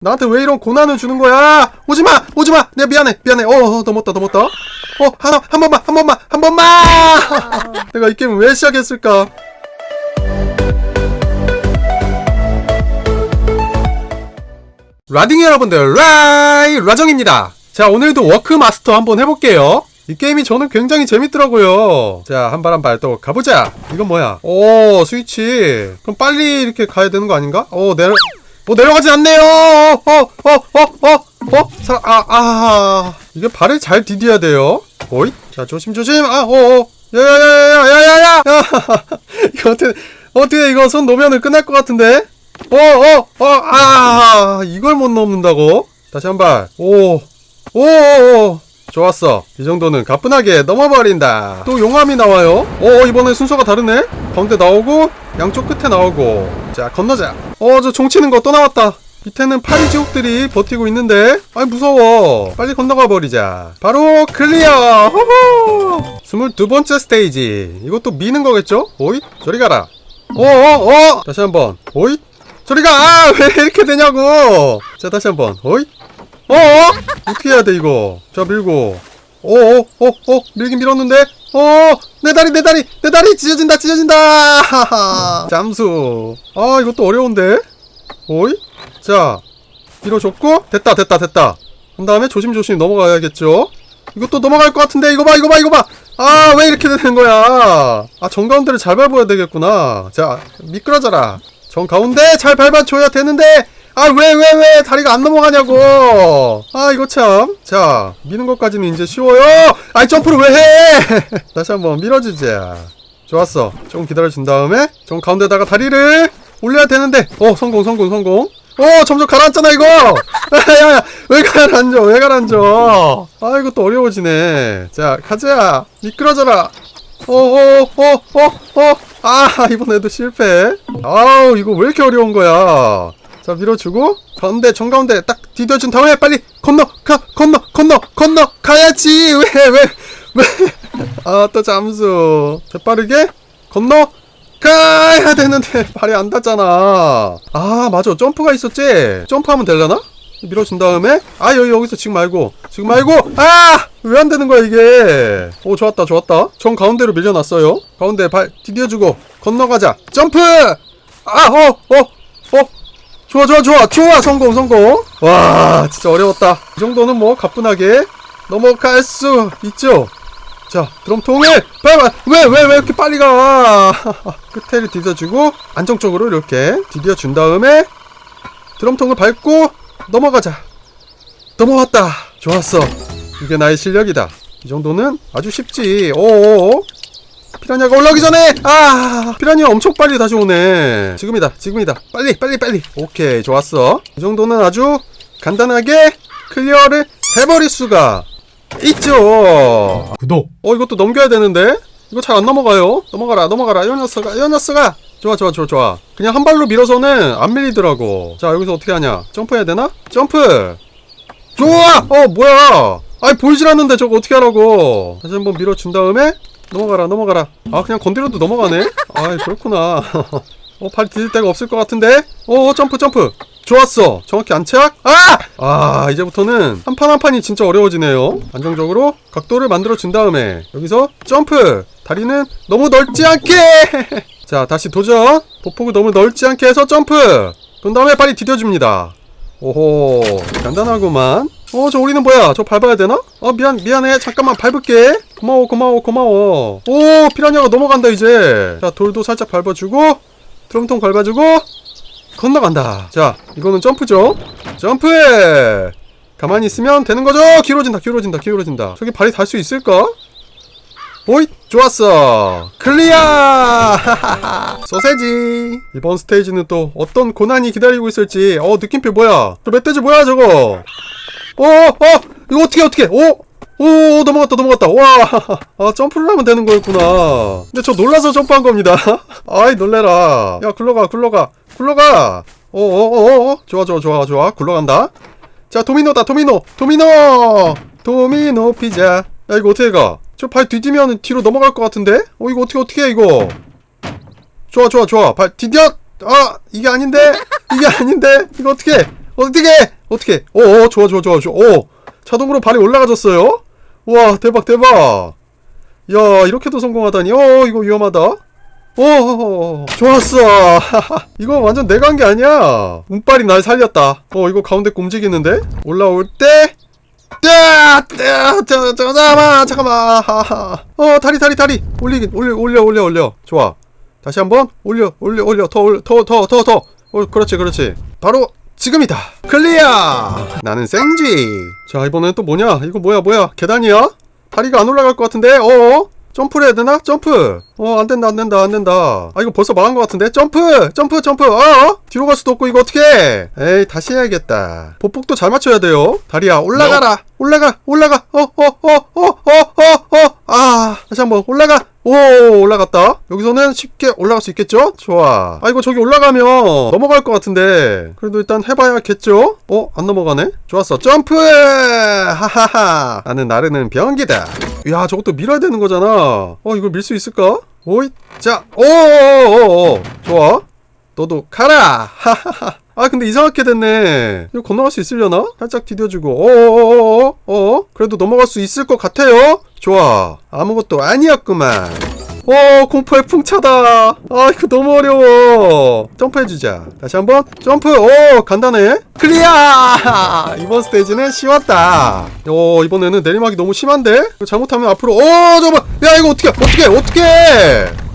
나한테 왜 이런 고난을 주는 거야? 오지 마, 오지 마. 내가 미안해, 미안해. 어, 어 넘었다, 넘었다. 어, 하나, 한 번만, 한 번만, 한 번만. 내가 이 게임 왜 시작했을까? 라딩 여러분들, 라이 라정입니다. 자, 오늘도 워크 마스터 한번 해볼게요. 이 게임이 저는 굉장히 재밌더라고요. 자, 한 발 한 발 또 가보자. 이건 뭐야? 오, 스위치. 그럼 빨리 이렇게 가야 되는 거 아닌가? 오, 내려, 뭐 내려가지 않네요. 어, 어, 어, 어, 어, 사, 아, 아, 이게 발을 잘 디뎌야 돼요. 오이, 자, 조심, 조심. 아, 어, 어, 야야야야야야야. 야, 이거 어떻게, 어떻게 이거 손 놓으면 끝날 것 같은데? 어, 어, 어, 아, 이걸 못 넘는다고? 다시 한 발. 오, 오, 오, 오. 좋았어. 이 정도는 가뿐하게 넘어버린다. 또 용암이 나와요. 오, 이번엔 순서가 다르네? 가운데 나오고, 양쪽 끝에 나오고. 자, 건너자. 어, 저 종치는 거 또 나왔다. 밑에는 파리 지옥들이 버티고 있는데, 아이, 무서워. 빨리 건너가 버리자. 바로 클리어! 호호! 22번째 스테이지. 이것도 미는 거겠죠? 오이? 저리 가라. 어, 어, 어! 다시 한 번. 오이? 저리 가! 아, 왜 이렇게 되냐고! 자, 다시 한 번. 오이? 어? 어? 어떻게 해야 돼 이거? 자 밀고. 어, 어, 어, 어, 밀긴 밀었는데. 어, 내 다리, 내 다리, 내 다리 찢어진다, 찢어진다. 잠수. 아, 이것도 어려운데. 오이? 자, 밀어줬고 됐다, 됐다, 됐다. 그 다음에 조심조심 넘어가야겠죠. 이것도 넘어갈 것 같은데 이거 봐, 이거 봐, 이거 봐. 아, 왜 이렇게 되는 거야? 아, 정 가운데를 잘 밟아야 되겠구나. 자, 미끄러져라. 정 가운데 잘 밟아줘야 되는데. 아, 왜, 왜, 왜, 다리가 안 넘어가냐고! 아, 이거 참. 자, 미는 것까지는 이제 쉬워요! 아이, 점프를 왜 해! 다시 한번 밀어주자. 좋았어. 조금 기다려준 다음에, 좀 가운데다가 다리를 올려야 되는데, 어, 성공, 성공, 성공. 어, 점점 가라앉잖아, 이거! 야, 야, 왜 가라앉아, 왜 가라앉아! 아, 또 어려워지네. 자, 가자! 미끄러져라! 어, 어, 어, 어, 어! 아, 이번에도 실패. 아우, 이거 왜 이렇게 어려운 거야? 자 밀어주고 가운데 정가운데 딱 디뎌준 다음에 빨리 건너 가 건너 건너 건너 가야지. 왜 왜 왜? 아 또 잠수. 자 빠르게 건너 가야 되는데 발이 안 닿잖아. 아 맞아. 점프가 있었지? 점프하면 되려나? 밀어준 다음에 아 여기 여기서 지금 말고 지금 말고 아 왜 안 되는 거야 이게? 오 좋았다 좋았다. 정 가운데로 밀려났어요. 가운데 발 디뎌주고 건너가자. 점프! 아 어 어 어 좋아 좋아 좋아. 좋아 성공 성공. 와 진짜 어려웠다. 이 정도는 뭐 가뿐하게 넘어갈 수 있죠? 자 드럼통을 밟아 왜왜 왜 이렇게 빨리 가? 끝에를 디뎌주고 안정적으로 이렇게 디뎌준 다음에 드럼통을 밟고 넘어가자. 넘어왔다. 좋았어. 이게 나의 실력이다. 이 정도는 아주 쉽지. 오오오 피라냐가 올라오기 전에. 아 피라냐 엄청 빨리 다시 오네. 지금이다 지금이다. 빨리 빨리 빨리. 오케이 좋았어. 이 정도는 아주 간단하게 클리어를 해버릴 수가 있죠. 구독. 어 이것도 넘겨야 되는데? 이거 잘 안 넘어가요? 넘어가라 넘어가라. 이 녀석아 이 녀석아. 좋아 좋아 좋아 좋아. 그냥 한 발로 밀어서는 안 밀리더라고. 자 여기서 어떻게 하냐? 점프해야 되나? 점프! 좋아! 어 뭐야? 아이 보이질 않는데 저거 어떻게 하라고? 다시 한번 밀어준 다음에 넘어가라 넘어가라. 아 그냥 건드려도 넘어가네? 아이 그렇구나. 어 발 디딜 데가 없을 것 같은데? 어 점프 점프. 좋았어. 정확히 안착 아! 아 이제부터는 한 판 한 판이 진짜 어려워지네요. 안정적으로 각도를 만들어 준 다음에 여기서 점프. 다리는 너무 넓지 않게. 자 다시 도전. 보폭을 너무 넓지 않게 해서 점프. 그런 다음에 빨리 디뎌줍니다. 오호 간단하구만 어 저 우리는 뭐야? 저 밟아야 되나? 어 미안 미안해. 잠깐만 밟을게. 고마워 고마워 고마워. 오 피라냐가 넘어간다 이제. 자 돌도 살짝 밟아주고 드럼통 밟아주고 건너간다. 자 이거는 점프죠? 점프 가만히 있으면 되는 거죠? 기울어진다 기울어진다 기울어진다. 저기 발이 닿을 수 있을까? 오이 좋았어. 클리어! 소세지. 이번 스테이지는 또 어떤 고난이 기다리고 있을지. 어 느낌표 뭐야? 저 멧돼지 뭐야 저거 어, 어, 이거 어떻게, 어떻게, 오, 오, 넘어갔다, 넘어갔다. 와, 아, 점프를 하면 되는 거였구나. 근데 저 놀라서 점프한 겁니다. 아이, 놀래라. 야, 굴러가, 굴러가, 굴러가. 어, 어, 어, 어, 좋아, 좋아, 좋아, 좋아. 굴러간다. 자, 도미노다, 도미노, 도미노! 도미노 피자. 야, 이거 어떻게 가? 저 발 뒤지면 뒤로 넘어갈 것 같은데? 어, 이거 어떻게, 어떻게 해, 이거? 좋아, 좋아, 좋아. 발 디뎌! 아, 이게 아닌데? 이게 아닌데? 이거 어떻게 해? 어떻게 어떻게 오, 오 좋아 좋아 좋아 좋아 오 자동으로 발이 올라가졌어요 와 대박 대박 야 이렇게도 성공하다니 어 이거 위험하다 오 좋았어 이거 완전 내가 한 게 아니야 운빨이 날 살렸다 어 이거 가운데 거 움직이는데 올라올 때 떼! 떼! 저, 저, 잠깐만, 잠깐만. 어, 다리, 다리, 다리. 올리긴, 올려, 올려, 올려, 올려. 좋아. 다시 한 번. 올려, 올려, 올려. 더, 더, 더, 더, 더. 어, 그렇지, 그렇지. 바로 지금이다. 클리어! 나는 생쥐. 자, 이번엔 또 뭐냐? 이거 뭐야, 뭐야? 계단이야? 다리가 안 올라갈 것 같은데? 어어? 점프를 해야 되나? 점프! 어, 안 된다, 안 된다, 안 된다. 아, 이거 벌써 망한 것 같은데? 점프! 점프, 점프! 어? 뒤로 갈 수도 없고, 이거 어떡해! 에이, 다시 해야겠다. 보폭도 잘 맞춰야 돼요. 다리야, 올라가라! 올라가! 올라가! 어, 어, 어, 어, 어, 어, 어! 아, 다시 한 번, 올라가! 오, 올라갔다. 여기서는 쉽게 올라갈 수 있겠죠? 좋아. 아, 이거 저기 올라가면 넘어갈 것 같은데. 그래도 일단 해봐야겠죠? 어, 안 넘어가네? 좋았어. 점프! 하하하. 나는 나르는 병기다. 야, 저것도 밀어야 되는 거잖아. 어, 이걸 밀 수 있을까? 오이, 자, 오오오오. 좋아. 너도 가라! 하하하. 아, 근데 이상하게 됐네. 이거 건너갈 수 있으려나? 살짝 디뎌주고. 어어어어? 어? 그래도 넘어갈 수 있을 것 같아요? 좋아. 아무것도 아니었구만. 어, 공포의 풍차다. 아, 이거 너무 어려워. 점프해주자. 다시 한번. 점프. 오, 간단해. 클리어! 이번 스테이지는 쉬웠다. 어, 이번에는 내리막이 너무 심한데? 잘못하면 앞으로, 어, 잠깐만. 야, 이거 어떻게, 어떻게, 어떻게!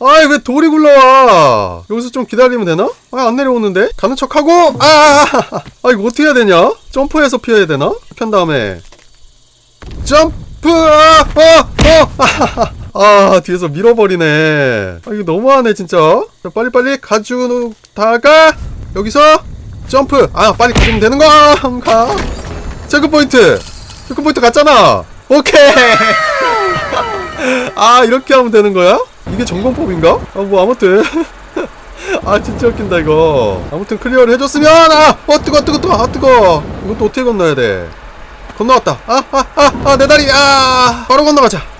아이, 왜 돌이 굴러와? 여기서 좀 기다리면 되나? 아, 안 내려오는데? 가는 척 하고, 아, 아, 이거 어떻게 해야 되냐? 점프해서 피해야 되나? 편 다음에. 점프! 아, 어, 어, 아, 뒤에서 밀어버리네. 아, 이거 너무하네, 진짜. 자, 빨리빨리 가주다가, 여기서, 점프! 아, 빨리 가주면 되는 건가? 체크 포인트! 체크 포인트 갔잖아! 오케이! 아, 이렇게 하면 되는 거야? 이게 전공법인가? 아, 뭐, 아무튼. 아, 진짜 웃긴다, 이거. 아무튼 클리어를 해줬으면, 아! 어, 뜨거, 뜨거, 뜨거, 아, 뜨거! 이것도 어떻게 건너야 돼? 건너왔다. 아, 아, 아, 아, 내 다리, 아! 바로 건너가자.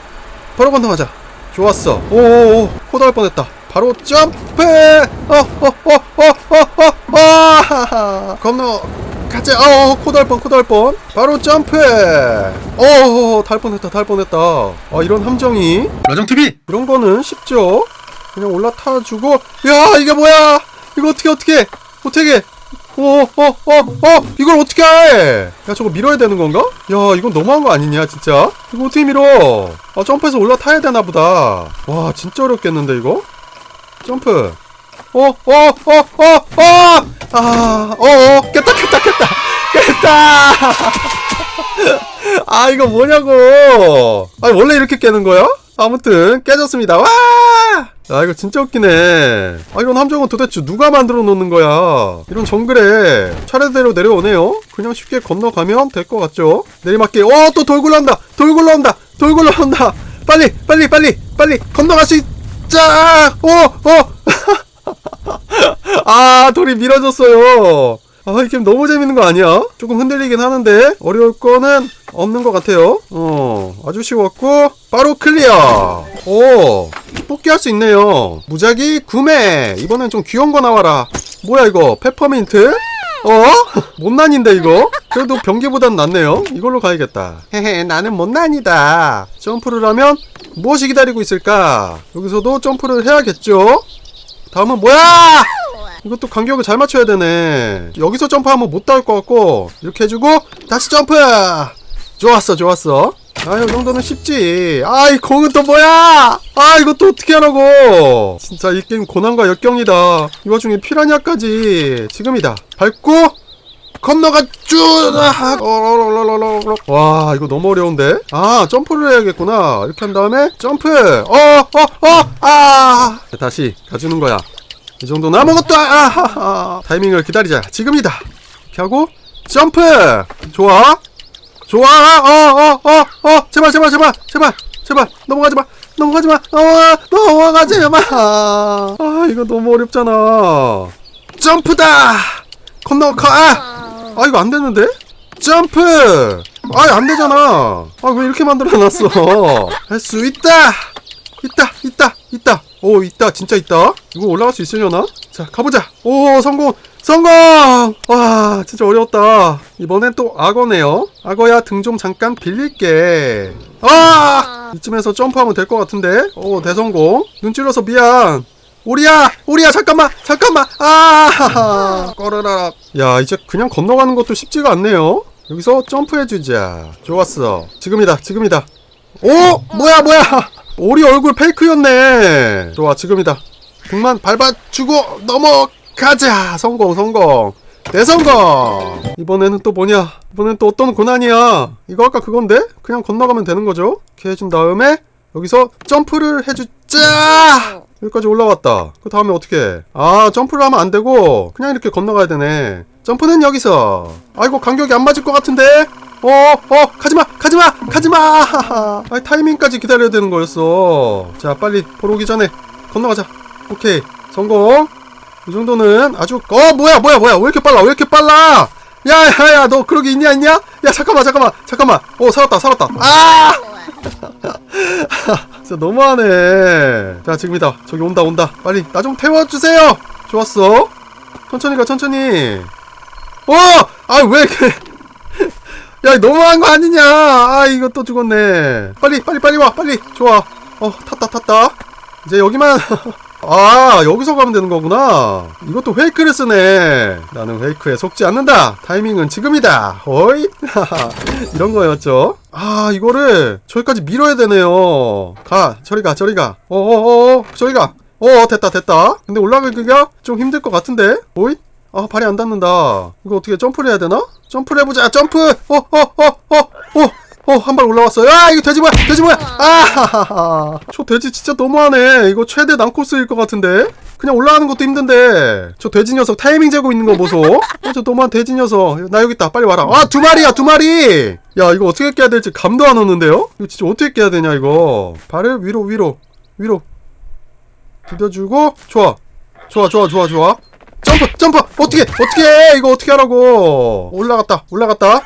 바로 건너가자. 좋았어. 오오오, 코다할 뻔했다. 바로 점프! 어, 어, 어, 어, 어, 어, 아! 건너, 가자. 어, 코다할 뻔, 코다할 뻔. 바로 점프! 어, 달 뻔했다, 달 뻔했다. 아, 이런 함정이. 라정TV! 이런 거는 쉽죠? 그냥 올라타주고, 야, 이게 뭐야! 이거 어떻게, 어떻게, 어떻게, 어, 어, 어, 어, 이걸 어떻게 해? 야, 저거 밀어야 되는 건가? 야, 이건 너무한 거 아니냐, 진짜? 이거 어떻게 밀어? 아, 점프해서 올라타야 되나 보다. 와, 진짜 어렵겠는데, 이거? 점프. 어, 어, 어, 어, 어! 아, 어, 어, 깼다, 깼다, 깼다! 깼다! 아, 이거 뭐냐고! 아, 원래 이렇게 깨는 거야? 아무튼, 깨졌습니다. 와! 아, 이거 진짜 웃기네. 아, 이런 함정은 도대체 누가 만들어 놓는 거야? 이런 정글에 차례대로 내려오네요? 그냥 쉽게 건너가면 될 것 같죠? 내리막길, 어, 또 돌 굴러온다! 돌 굴러온다! 돌 굴러온다! 빨리, 빨리, 빨리, 빨리! 건너갈 수 있자! 어, 어! 아, 돌이 밀어졌어요. 아, 이 게임 너무 재밌는 거 아니야? 조금 흔들리긴 하는데, 어려울 거는 없는 것 같아요. 어, 아주 쉬웠고, 바로 클리어! 오, 뽑기 할 수 있네요. 무작위 구매! 이번엔 좀 귀여운 거 나와라. 뭐야, 이거? 페퍼민트? 어? 못난인데, 이거? 그래도 병기보단 낫네요. 이걸로 가야겠다. 헤헤, 나는 못난이다. 점프를 하면 무엇이 기다리고 있을까? 여기서도 점프를 해야겠죠? 다음은 뭐야? 이것도 간격을 잘 맞춰야 되네. 여기서 점프하면 못 닿을 것 같고 이렇게 해주고 다시 점프. 좋았어, 좋았어. 아, 이 정도는 쉽지. 아, 이 공은 또 뭐야? 아, 이것도 어떻게 하라고? 진짜 이 게임 고난과 역경이다. 이 와중에 피라냐까지. 지금이다. 밟고 건너가 쭉. 와, 이거 너무 어려운데. 아, 점프를 해야겠구나. 이렇게 한 다음에 점프. 어, 어, 어. 아. 다시 가주는 거야. 이 정도는 아무것도 아, 아, 타이밍을 기다리자. 지금이다. 이렇게 하고 점프. 좋아. 좋아. 어, 어, 어, 어. 제발, 제발, 제발, 제발, 제발. 넘어가지 마. 넘어가지 마. 어, 넘어가지 마. 아, 이거 너무 어렵잖아. 점프다. 건너 가. 아, 아 이거 안 되는데? 점프. 아, 안 되잖아. 아, 왜 이렇게 만들어놨어? 할 수 있다. 있다, 있다, 있다. 오, 있다, 진짜 있다. 이거 올라갈 수 있으려나? 자, 가보자. 오, 성공. 성공! 와, 진짜 어려웠다. 이번엔 또 악어네요. 악어야 등 좀 잠깐 빌릴게. 아! 이쯤에서 점프하면 될 것 같은데? 오, 대성공. 눈 찔러서 미안. 오리야! 오리야, 잠깐만! 잠깐만! 아! 꺼르라. 야, 이제 그냥 건너가는 것도 쉽지가 않네요. 여기서 점프해주자. 좋았어. 지금이다, 지금이다. 오! 뭐야, 뭐야! 오리 얼굴 페이크였네. 좋아, 지금이다. 등만 밟아주고 넘어가자. 성공, 성공. 대성공. 이번에는 또 뭐냐? 이번엔 또 어떤 고난이야? 이거 아까 그건데? 그냥 건너가면 되는 거죠? 이렇게 해준 다음에 여기서 점프를 해주자. 여기까지 올라왔다. 그 다음에 어떻게? 해? 아, 점프를 하면 안 되고 그냥 이렇게 건너가야 되네. 점프는 여기서. 아이고 간격이 안 맞을 것 같은데. 어, 어, 가지마, 가지마, 가지마. 아, 타이밍까지 기다려야 되는 거였어. 자, 빨리 보러 오기 전에 건너가자. 오케이, 성공. 이 정도는 아주 어 뭐야 뭐야 뭐야. 왜 이렇게 빨라 왜 이렇게 빨라? 야야야 너 그러기 있냐 있냐? 야 잠깐만 잠깐만 잠깐만. 어 살았다 살았다. 아! 진짜 너무하네. 자 지금이다. 저기 온다 온다. 빨리 나 좀 태워주세요. 좋았어. 천천히 가 천천히. 어아왜 이렇게 야 너무한 거 아니냐? 아 이거 또 죽었네. 빨리 빨리 빨리 와 빨리. 좋아. 어 탔다 탔다. 이제 여기만. 아 여기서 가면 되는 거구나. 이것도 페이크를 쓰네. 나는 페이크에 속지 않는다. 타이밍은 지금이다. 어이? 이런 거였죠? 아 이거를 저기까지 밀어야 되네요. 가 저리 가 저리 가. 어어어 저리 가어 됐다 됐다. 근데 올라가기가 좀 힘들 것 같은데? 오이? 아 발이 안 닿는다. 이거 어떻게 점프를 해야 되나 점프를 해보자 점프 어 어 어 어 어 어, 한 발 올라왔어요. 아, 이거 돼지 뭐야? 돼지 뭐야? 아, 저 돼지 진짜 너무하네. 이거 최대 난코스일 것 같은데. 그냥 올라가는 것도 힘든데. 저 돼지 녀석 타이밍 재고 있는 거 보소. 어, 저 너무한 돼지 녀석. 나 여기 있다. 빨리 와라. 아, 두 마리야, 두 마리. 야, 이거 어떻게 깨야 될지 감도 안 오는데요? 이거 진짜 어떻게 깨야 되냐, 이거. 발을 위로, 위로, 위로. 디뎌주고, 좋아. 좋아, 좋아, 좋아, 좋아. 점프 점프! 어떻게 어떻게 해? 이거 어떻게 하라고? 올라갔다 올라갔다.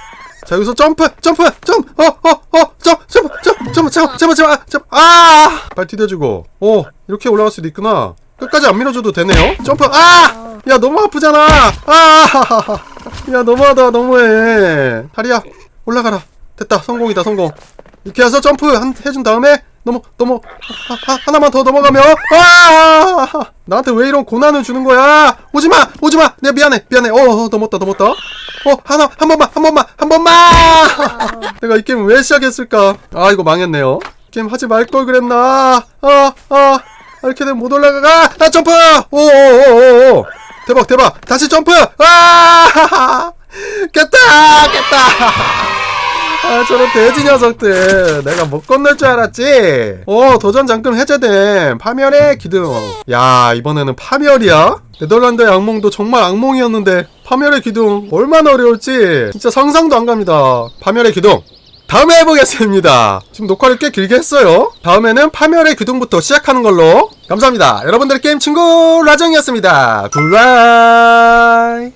자 여기서 점프 점프 점프! 어어어점 점프 점프 점프 점프 아, 점프 아! 점프 점프! 아발 디뎌주고. 어 이렇게 올라갈 수도 있구나. 끝까지 안 밀어줘도 되네요. 점프! 아야 너무 아프잖아! 아야 너무하다 너무해. 다리야 올라가라. 됐다 성공이다 성공. 이렇게 해서 점프 한 해준 다음에 넘어 넘어. 하, 하, 하나만 더 넘어가면 아! 나한테 왜 이런 고난을 주는 거야? 오지마 오지마. 내가 미안해 미안해. 어, 어 넘었다 넘었다. 어 하나 한 번만 한 번만 한 번만! 내가 이 게임 왜 시작했을까? 아 이거 망했네요. 게임 하지 말 걸 그랬나? 아아 이렇게 되면 못 올라가가. 아 점프! 오오오오. 대박 대박. 다시 점프! 아! 깼다 깼다 아 저런 돼지 녀석들. 내가 못 건널 줄 알았지? 어 도전 잠금 해제됨. 파멸의 기둥. 야 이번에는 파멸이야? 네덜란드의 악몽도 정말 악몽이었는데 파멸의 기둥 얼마나 어려울지 진짜 상상도 안 갑니다. 파멸의 기둥. 다음에 해보겠습니다. 지금 녹화를 꽤 길게 했어요. 다음에는 파멸의 기둥부터 시작하는 걸로. 감사합니다. 여러분들의 게임 친구 라정이었습니다. 굿바이